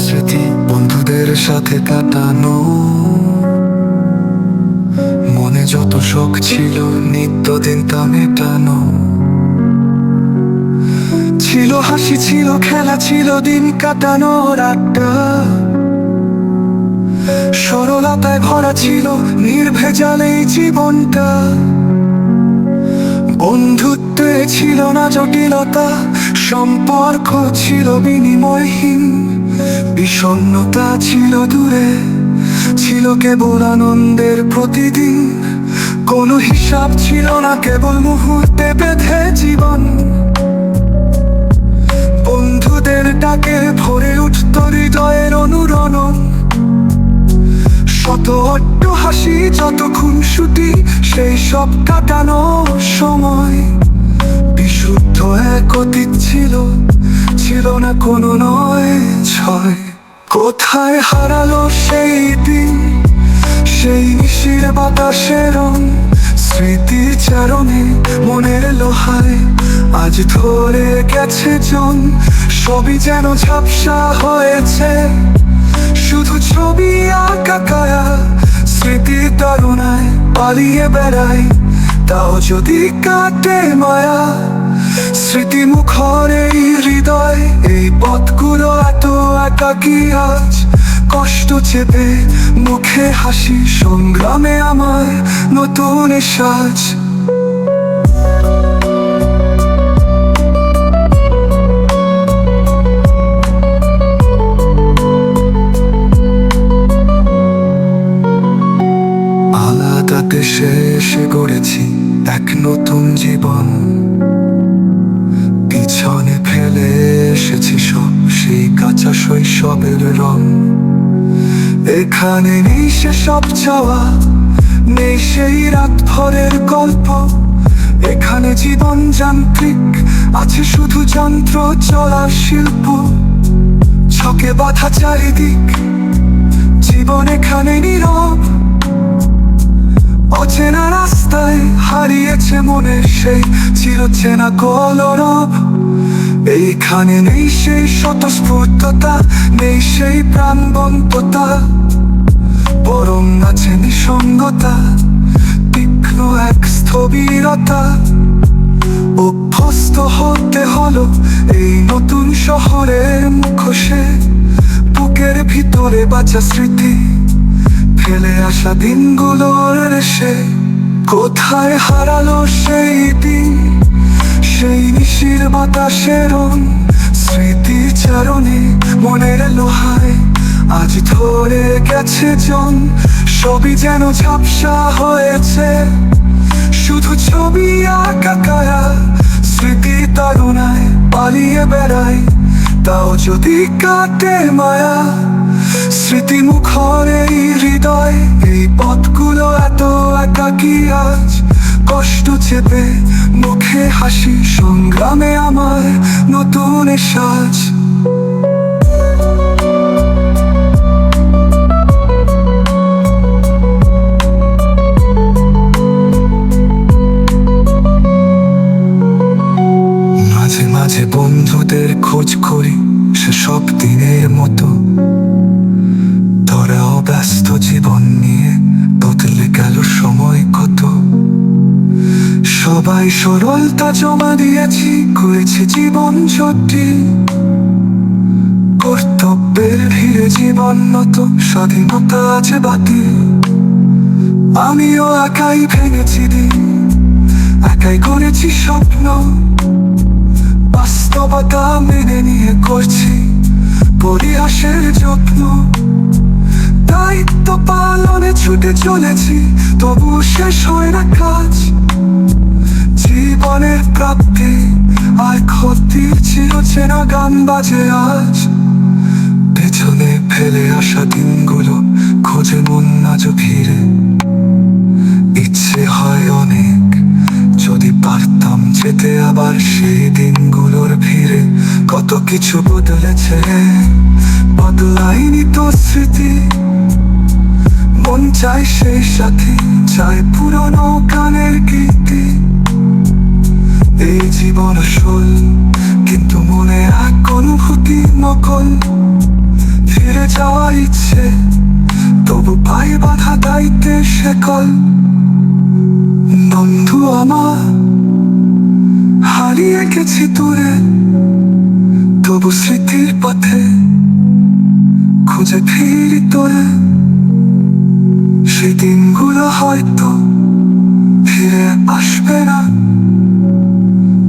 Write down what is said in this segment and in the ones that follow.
স্মৃতি বন্ধুদের সাথে কাটানো। মনে যত শোক ছিল, নিত্যদিন তা মেটানো। ছিল হাসি, ছিল খেলা, ছিল দিন কাটানোর আড্ডা। সরলতায় ভরা ছিল নির্ভেজাল এই জীবনটা। বন্ধুত্বে ছিল না জটিলতা, সম্পর্ক ছিল বিনিময়হীন। বিষণ্ণতা ছিল দূরে, ছিল কেবল আনন্দের প্রতিদিন। কোনো হিসাব ছিল না, কেবল মুহূর্তে বেঁধে জীবন। বন্ধুদের ডাকে ভরে উঠত হৃদয়ের অনুরণন। শত অট্ট হাসি যত খুনসুটি, সেই সব কাটানো সময়। বিশুদ্ধ এক অতীত ছিল। ছিল না কোনো নয় ছয়। কোথায় হারালো সেই দিন? সেই নিশির বাতাসের রং। স্মৃতির চারণে মনের লোহায় আজ ধরে গেছে জন। সবই যেন ঝাপসা হয়েছে। শুধু ছবি আঁকা কায়া স্মৃতির তারুণায় পালিয়ে বেড়ায়। তাও যদি কাটে মায়া স্মৃতি মুখর এই হৃদয়, এই পথগুলো এত একাকি আজ। কষ্ট চেপে মুখে হাসি, সংগ্রামে আমার নতুন সাজ। দেশে এসে গড়েছি এক নতুন জীবন। পিছনে ফেলে এসেছি সব, সেই কাঁচা শৈশবের রং। এখানে নেই সে সব চাওয়া, নেই সেই রাত ভরের গল্প। এখানে জীবন যান্ত্রিক, আছে শুধু যন্ত্র চলার শিল্প। ছকে বাধা চারিদিক, জীবন এখানে নীরব। অচেনা রাস্তায় হারিয়েছে মনে সেই চিরচেনা কলরব। এইখানে নেই সেই স্বতঃস্ফূর্ততা, নেই সেই প্রাণবন্ততা। বরং আছে নিসঙ্গতা, তীক্ষ্ণ এক স্থবিরতা। অভ্যস্ত হতে হলো এই নতুন শহরের মুখোশে। বুকের ভিতরে বাঁচা স্মৃতি, ফেলে আসা দিনগুলোর রেশে কোথায় হারালো সেই দিন? সেই নিশির বাতাসের রং স্মৃতির চারণে মনের লোহায় আজ ধরে গেছে জন। সবই যেন ঝাপসা হয়েছে। শুধু ছবি আঁকা কায়া স্মৃতি তারুণায় পালিয়ে বেড়াই তাও যদি কাটে মায়া স্মৃতি মুখর আজ কষ্ট চেপে মুখে হাসি, সংগ্রামে আমার নতুন সাজ মাঝে মাঝে বন্ধুদের খোঁজ করি সেসব দিনের মতো। তোরাও ব্যস্ত জীবন নিয়ে। বদলে গেল সময় কত? সবাই সরলতা জমা দিয়েছি, করেছে জীবন জটিল কর্তব্যের ভিড়ে জীবন নত, স্বাধীনতা আছে বাতিল আমিও একাই ভেঙেছি দিন, একাই করেছি স্বপ্ন। বাস্তবতা মেনে নিয়ে করছি পরিহাসের যত্ন। দায়িত্ব ছুটে চলেছি তবু শেষ হয় না কাজ। জীবনের প্রাপ্তি, আর ক্ষতির চিরচেনা গান বাজে আজ। পেছনে ফেলে আসা দিনগুলো খোঁজে মন আজ ফিরে। ইচ্ছে হয় অনেক, যদি পারতাম যেতে আবার সেই দিনগুলোর ভিড়ে। কত কিছু বদলেছে বদলাইনি তো স্মৃতি। মন চাই সেই সাথে চাই পুরনো গানের গীতি। এই জীবন আসল, কিন্তু মনে এক অনুভূতি নকল। ফিরে যাওয়া ইচ্ছে, তবু পায়ে বাধা দায়িত্বে শেকল। বন্ধু আমার, হারিয়ে গেছি দূরে, তবু স্মৃতির পথে খুঁজে ফিরি তোরে। সেই দিনগুলো হয়তো ফিরে আসবে না।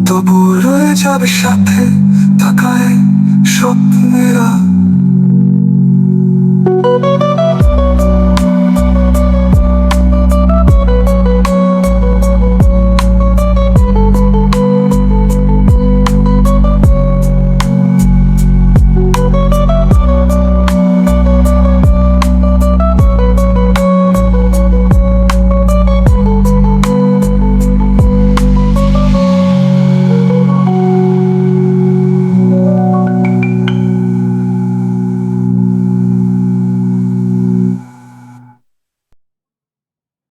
তবু রয়ে যাবে সাথে থাকায় স্বপ্নেরা।